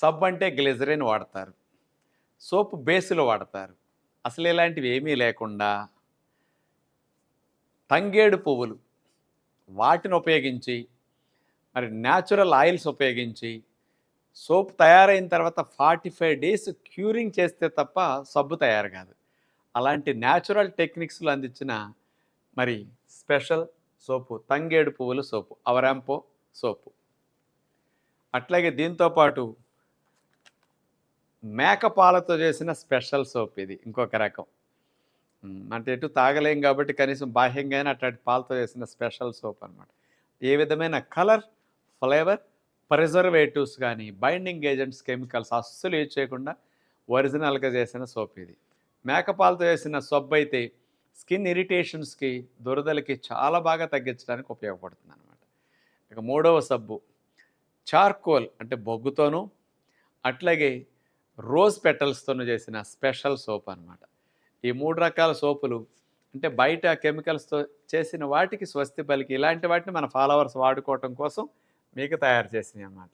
Sub అంటే glycerine వాడతారు. Soap బేస్లో వాడతారు. అసలు ఇలాంటివి ఏమీ లేకుండా తంగేడు పువ్వులు వాటిని ఉపయోగించి మరి న్యాచురల్ ఆయిల్స్ ఉపయోగించి సోప్ తయారైన తర్వాత ఫార్టీ ఫైవ్ డేస్ క్యూరింగ్ చేస్తే తప్ప సబ్బు తయారు కాదు. అలాంటి న్యాచురల్ టెక్నిక్స్లు అందించిన మరి స్పెషల్ సోపు తంగేడు పువ్వుల సోపు అవరాంపో సోపు. అట్లాగే దీంతోపాటు మేకపాలతో చేసిన స్పెషల్ సోప్ ఇది ఇంకొక రకం. అంటే ఎటు తాగలేం కాబట్టి కనీసం బాహ్యంగానే అట్లాంటి పాలతో చేసిన స్పెషల్ సోప్ అనమాట ఏ విధమైన కలర్ ఫ్లేవర్ ప్రిజర్వేటివ్స్ కానీ బైండింగ్ ఏజెంట్స్ కెమికల్స్ అస్సలు యూజ్ చేయకుండా ఒరిజినల్గా చేసిన సోప్ ఇది. మేకపాలతో చేసిన సబ్బు అయితే స్కిన్ ఇరిటేషన్స్కి దురదలకి చాలా బాగా తగ్గించడానికి ఉపయోగపడుతుంది అనమాట ఇక మూడవ సబ్బు చార్కోల్ అంటే బొగ్గుతోనూ అట్లాగే రోజ్ పెటల్స్తోనూ చేసిన స్పెషల్ సోప్ అన్నమాట. ఈ మూడు రకాల సోపులు అంటే బయట కెమికల్స్తో చేసిన వాటికి స్వస్తి పలికి ఇలాంటి వాటిని మన ఫాలోవర్స్ వాడుకోవటం కోసం మీకు తయారు చేసినాయి అన్నమాట.